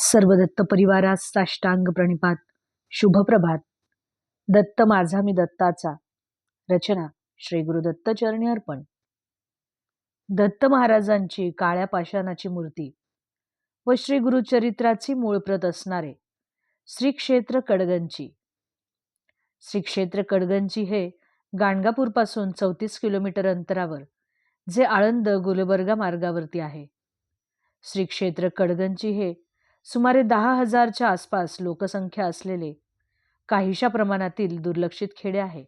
सर्व दत्त परिवारास साष्टांग प्रणिपात. शुभप्रभात दत्त माझा मी दत्ताचा. रचना श्री गुरु दत्त चरणी अर्पण. दत्त महाराजांची काळ्या पाषाणाची मूर्ती व श्री गुरुचरित्राची मूळ प्रत असणारे श्री क्षेत्र कडगंची. श्री क्षेत्र कडगंची हे गाणगापूरपासून चौतीस किलोमीटर अंतरावर जे आळंद गुलबर्गा मार्गावरती आहे. श्री क्षेत्र कडगंची हे सुमारे दहा हजारच्या आसपास लोकसंख्या असलेले काहीशा प्रमाणातील दुर्लक्षित खेडे आहे.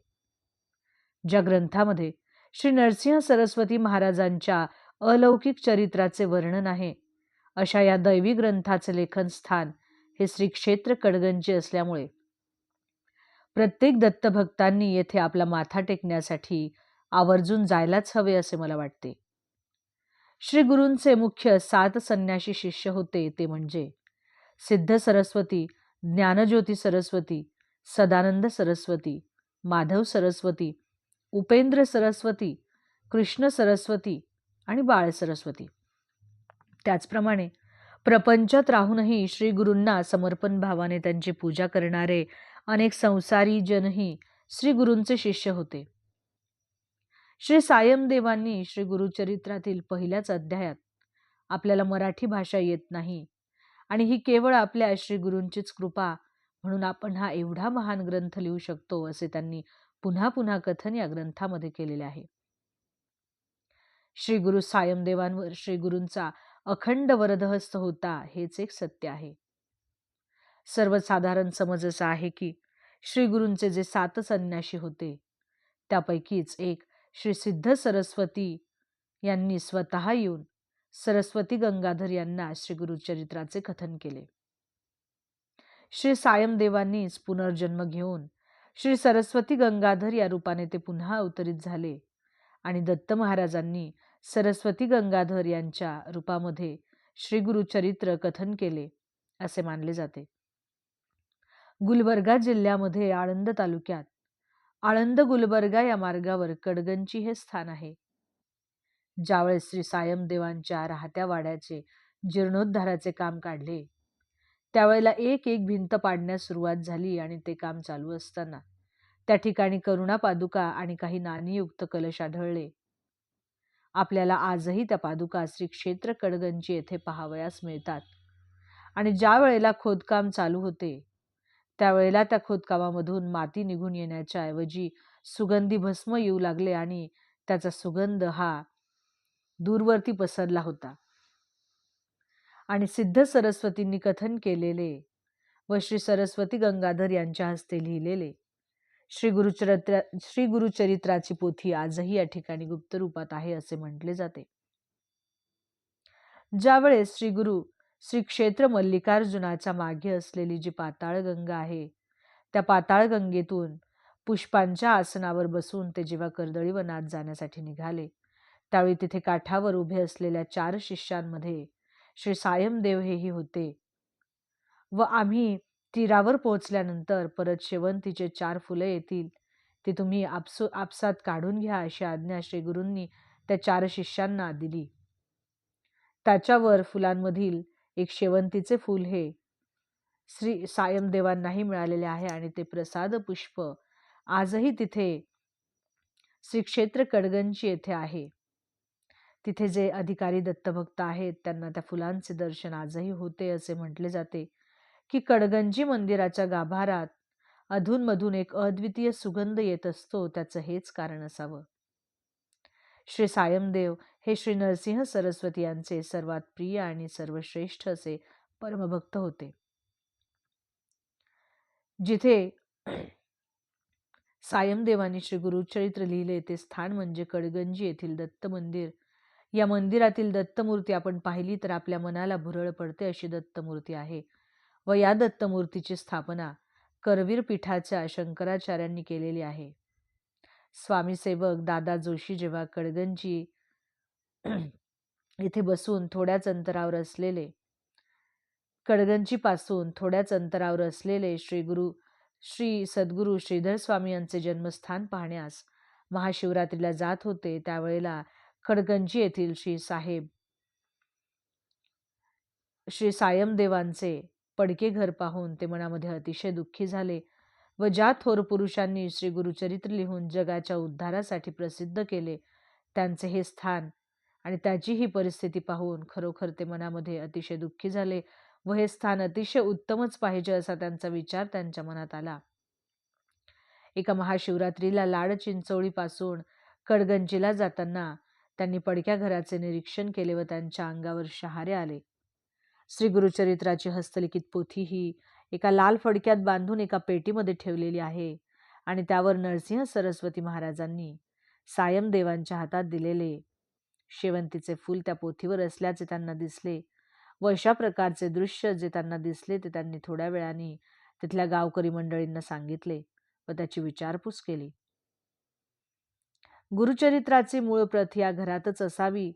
ज्या ग्रंथामध्ये श्री नरसिंह सरस्वती महाराजांच्या अलौकिक चरित्राचे वर्णन आहे अशा या दैवी ग्रंथाचे लेखन स्थान हे श्री क्षेत्र कडगंजी असल्यामुळे. प्रत्येक दत्तभक्तांनी येथे आपला माथा टेकण्यासाठी आवर्जून जायलाच हवे असे मला वाटते. श्री गुरूंचे मुख्य सात संन्याशी शिष्य होते ते म्हणजे सिद्ध सरस्वती ज्ञानज्योती सरस्वती सदानंद सरस्वती माधव सरस्वती उपेंद्र सरस्वती कृष्ण सरस्वती आणि बाळ सरस्वती. त्याचप्रमाणे प्रपंचात राहूनही श्री गुरूंना समर्पण भावाने त्यांची पूजा करणारे अनेक संसारी जनही श्री गुरूंचे शिष्य होते. श्री सायमदेवांनी श्री गुरुचरित्रातील पहिल्याच अध्यायात आपल्याला मराठी भाषा येत नाही आणि ही केवळ आपल्या श्री गुरूंचीच कृपा म्हणून आपण हा एवढा महान ग्रंथ लिहू शकतो असे त्यांनी पुन्हा पुन्हा कथन या ग्रंथामध्ये केलेले आहे. श्री गुरु सायमदेवांवर श्री गुरूंचा अखंड वरदहस्त होता हेच एक सत्य आहे. सर्वसाधारण समज असा आहे की श्री गुरूंचे जे सात संन्याशी होते त्यापैकीच एक श्री सिद्ध सरस्वती यांनी स्वतः येऊन सरस्वती गंगाधर यांना श्री गुरुचरित्राचे कथन केले. श्री सायमदेवांनीच पुनर्जन्म घेऊन श्री सरस्वती गंगाधर या रूपाने ते पुन्हा अवतरित झाले आणि दत्त महाराजांनी सरस्वती गंगाधर यांच्या रूपामध्ये श्री गुरुचरित्र कथन केले असे मानले जाते. गुलबर्गा जिल्ह्यामध्ये आळंद तालुक्यात आळंद गुलबर्गा या मार्गावर कडगंची हे स्थान आहे. ज्यावेळेस श्री सायमदेवांच्या राहत्या वाड्याचे जीर्णोद्धाराचे काम काढले त्यावेळेला एक एक भिंत पाडण्यास सुरुवात झाली आणि ते काम चालू असताना त्या ठिकाणी करुणा पादुका आणि काही नाणीयुक्त कलश आढळले. आपल्याला आजही त्या पादुका श्री क्षेत्र कडगंजी येथे पाहावयास मिळतात आणि ज्या वेळेला खोदकाम चालू होते त्यावेळेला त्या खोदकामामधून माती निघून येण्याच्या ऐवजी सुगंधी भस्म येऊ लागले आणि त्याचा सुगंध हा दूरवरती पसरला होता. आणि सिद्ध सरस्वतींनी कथन केलेले व श्री सरस्वती गंगाधर यांच्या हस्ते लिहिलेले श्री गुरुचरित्र श्री गुरुचरित्राची पोथी आजही या ठिकाणी गुप्त रूपात आहे असे म्हटले जाते. ज्यावेळेस श्री गुरु श्री क्षेत्र मल्लिकार्जुनाच्या मागे असलेली जी पाताळ गंगा आहे त्या पाताळगंगेतून पुष्पांच्या आसनावर बसून ते जेव्हा कर्दळी वनात जाण्यासाठी निघाले त्यावेळी तिथे काठावर उभे असलेल्या चार शिष्यांमध्ये श्री सायमदेव हेही होते. व आम्ही तीरावर पोहोचल्यानंतर परत शेवंतीचे चार फुले येतील ती तुम्ही आपसू आपसात काढून घ्या अशी आज्ञा श्री गुरूंनी त्या चार शिष्यांना दिली. त्याच्यावर फुलांमधील एक शेवंतीचे फूल हे श्री सायमदेवांनाही मिळालेले आहे आणि ते प्रसाद पुष्प आजही तिथे श्री क्षेत्र कडगंची येथे आहे. तिथे जे अधिकारी दत्तभक्त आहेत त्यांना त्या फुलांचे दर्शन आजही होते असे म्हटले जाते की कडगंजी मंदिराच्या गाभारात अधूनमधून एक अद्वितीय सुगंध येत असतो त्याचं हेच कारण असावं. श्री सायमदेव हे श्री नरसिंह सरस्वती यांचे सर्वात प्रिय आणि सर्वश्रेष्ठ असे परमभक्त होते. जिथे सायमदेवाने श्री गुरुचरित्र लिहिले ते स्थान म्हणजे कडगंजी येथील दत्त मंदिर या मंदिरातील दत्तमूर्ती आपण पाहिली तर आपल्या मनाला भुरळ पडते अशी दत्तमूर्ती आहे व या दत्तमूर्तीची स्थापना करवीर पीठाच्या शंकराचार्यांनी केलेली आहे. स्वामी सेवक दादा जोशी जेव्हा कडगंजी इथे बसून थोड्याच अंतरावर असलेले कडगंजीपासून थोड्याच अंतरावर असलेले श्री गुरु श्री सद्गुरू श्रीधर स्वामी यांचे जन्मस्थान पाहण्यास महाशिवरात्रीला जात होते त्यावेळेला खडगंजी येथील श्री साहेब. श्री सायमदेवांचे पडके घर पाहून ते मनामध्ये अतिशय दुःखी झाले व ज्या थोर पुरुषांनी श्री गुरुचरित्र लिहून जगाच्या उद्धारासाठी प्रसिद्ध केले त्यांचे हे स्थान आणि त्याची ही परिस्थिती पाहून खरोखर ते मनामध्ये अतिशय दुःखी झाले व हे स्थान अतिशय उत्तमच पाहिजे असा त्यांचा विचार त्यांच्या मनात आला. एका महाशिवरात्रीला लाड चिंचोळीपासून कडगंजीला जाताना त्यांनी पडक्या घराचे निरीक्षण केले व त्यांच्या अंगावर शहारे आले. श्री गुरुचरित्राची हस्तलिखित पोथी ही एका लाल फडक्यात बांधून एका पेटीमध्ये ठेवलेली आहे आणि त्यावर नरसिंह सरस्वती महाराजांनी सायमदेवांच्या हातात दिलेले शेवंतीचे फूल त्या पोथीवर असल्याचे त्यांना दिसले व अशा प्रकारचे दृश्य जे त्यांना दिसले ते त्यांनी थोड्या वेळाने तिथल्या गावकरी मंडळींना सांगितले व त्याची विचारपूस केली. गुरुचरित्राची मूळ प्रत या घरातच असावी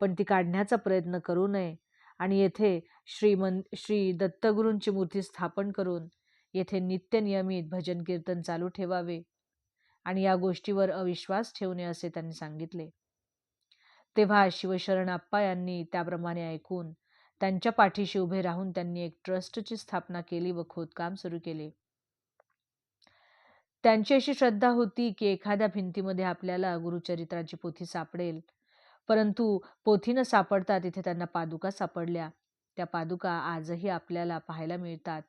पण ती काढण्याचा प्रयत्न करू नये आणि येथे श्रीमंत श्री दत्तगुरूंची मूर्ती स्थापन करून येथे नित्यनियमित भजन कीर्तन चालू ठेवावे आणि या गोष्टीवर अविश्वास ठेवणे असे त्यांनी सांगितले. तेव्हा शिवशरण आप्पा यांनी त्याप्रमाणे ऐकून त्यांच्या पाठीशी उभे राहून त्यांनी एक ट्रस्टची स्थापना केली व खोदकाम सुरू केले. त्यांची अशी श्रद्धा होती की एखाद्या भिंतीमध्ये आपल्याला गुरुचरित्राची पोथी सापडेल. परंतु पोथी न सापडता तिथे त्यांना पादुका सापडल्या. त्या पादुका आजही आपल्याला पाहायला मिळतात.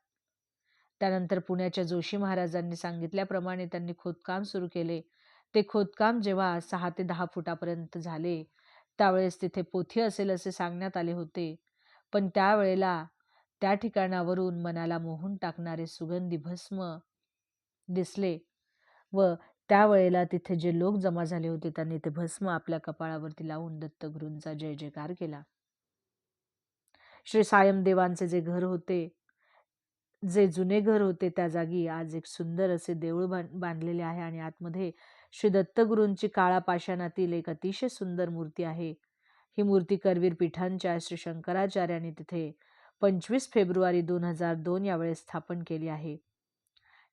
त्यानंतर पुण्याच्या जोशी महाराजांनी सांगितल्याप्रमाणे त्यांनी खोदकाम सुरू केले. ते खोदकाम जेव्हा सहा ते दहा फुटापर्यंत झाले त्यावेळेस तिथे पोथी असेल असे सांगण्यात आले होते. पण त्यावेळेला त्या ठिकाणावरून मनाला मोहून टाकणारे सुगंधी भस्म दिसले व त्यावेळेला तिथे जे लोक जमा झाले होते त्यांनी ते भस्म आपल्या कपाळावरती लावून दत्तगुरूंचा जय जयकार केला. श्री सायमदेवांचे जे घर होते जे जुने घर होते त्या जागी आज एक सुंदर असे देऊळ बांधलेले आहे आणि आतमध्ये श्री दत्तगुरूंची काळा पाषाणातील एक अतिशय सुंदर मूर्ती आहे. ही मूर्ती करवीर पीठांच्या श्री शंकराचार्यांनी तिथे पंचवीस फेब्रुवारी दोन हजार दोन यावेळेस स्थापन केली आहे.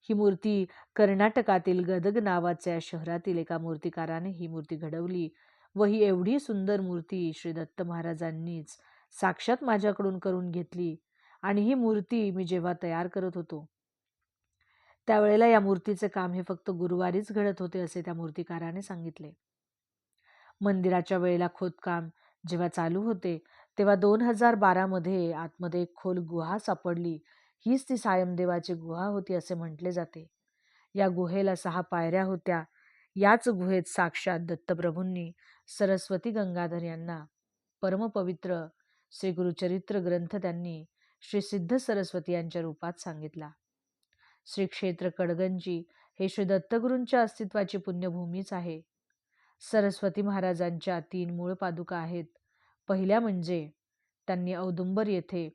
ही मूर्ती कर्नाटकातील गदग नावाच्या शहरातील एका मूर्तिकाराने ही मूर्ती घडवली व ही एवढी सुंदर मूर्ती श्री दत्त महाराजांनीच साक्षात माझ्याकडून करून घेतली आणि ही मूर्ती मी जेव्हा तयार करत होतो त्यावेळेला या मूर्तीचे काम हे फक्त गुरुवारीच घडत होते असे त्या मूर्तिकाराने सांगितले. मंदिराच्या वेळेला खोदकाम जेव्हा चालू होते तेव्हा दोन हजार बारामध्ये आतमध्ये एक खोल गुहा सापडली हीच ती सायमदेवाची गुहा होती असे म्हटले जाते. या गुहेला सहा पायऱ्या होत्या. याच गुहेत साक्षात दत्तप्रभूंनी सरस्वती गंगाधर यांना परमपवित्र श्री गुरुचरित्र ग्रंथ त्यांनी श्री सिद्ध सरस्वती यांच्या रूपात सांगितला. श्री क्षेत्र कडगंजी हे श्री दत्तगुरूंच्या अस्तित्वाची पुण्यभूमीच आहे. सरस्वती महाराजांच्या तीन मूळ पादुका आहेत. पहिल्या म्हणजे त्यांनी औदुंबर येथे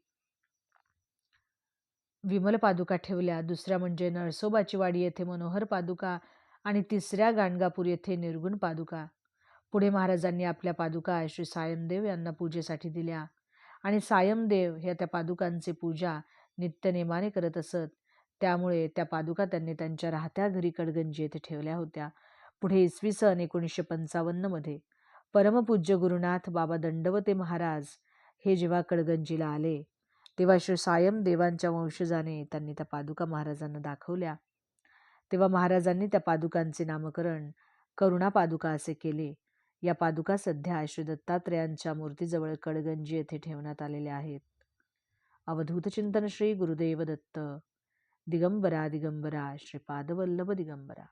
विमल पादुका ठेवल्या. दुसऱ्या म्हणजे नरसोबाची वाडी येथे मनोहर पादुका आणि तिसऱ्या गाणगापूर येथे निर्गुण पादुका. पुढे महाराजांनी आपल्या पादुका श्री सायमदेव यांना पूजेसाठी दिल्या आणि सायमदेव ह्या त्या पादुकांची पूजा नित्यनेमाने करत असत. त्यामुळे त्या पादुका त्यांनी त्यांच्या राहत्या घरी कडगंजी येथे ठेवल्या होत्या. पुढे इसवी सन एकोणीसशे पंचावन्नमध्ये परमपूज्य गुरुनाथ बाबा दंडवते महाराज हे जेव्हा कडगंजीला आले तेव्हा श्री सायम देवांच्या वंशजाने त्यांनी त्या पादुका महाराजांना दाखवल्या. तेव्हा महाराजांनी त्या पादुकांचे नामकरण करुणा पादुका असे केले. या पादुका सध्या श्री दत्तात्रेयांच्या मूर्तीजवळ कडगंजी येथे ठेवण्यात आलेल्या आहेत. अवधूत चिंतन श्री गुरुदेव दत्त दिगंबरा दिगंबरा श्रीपादवल्लभ दिगंबरा.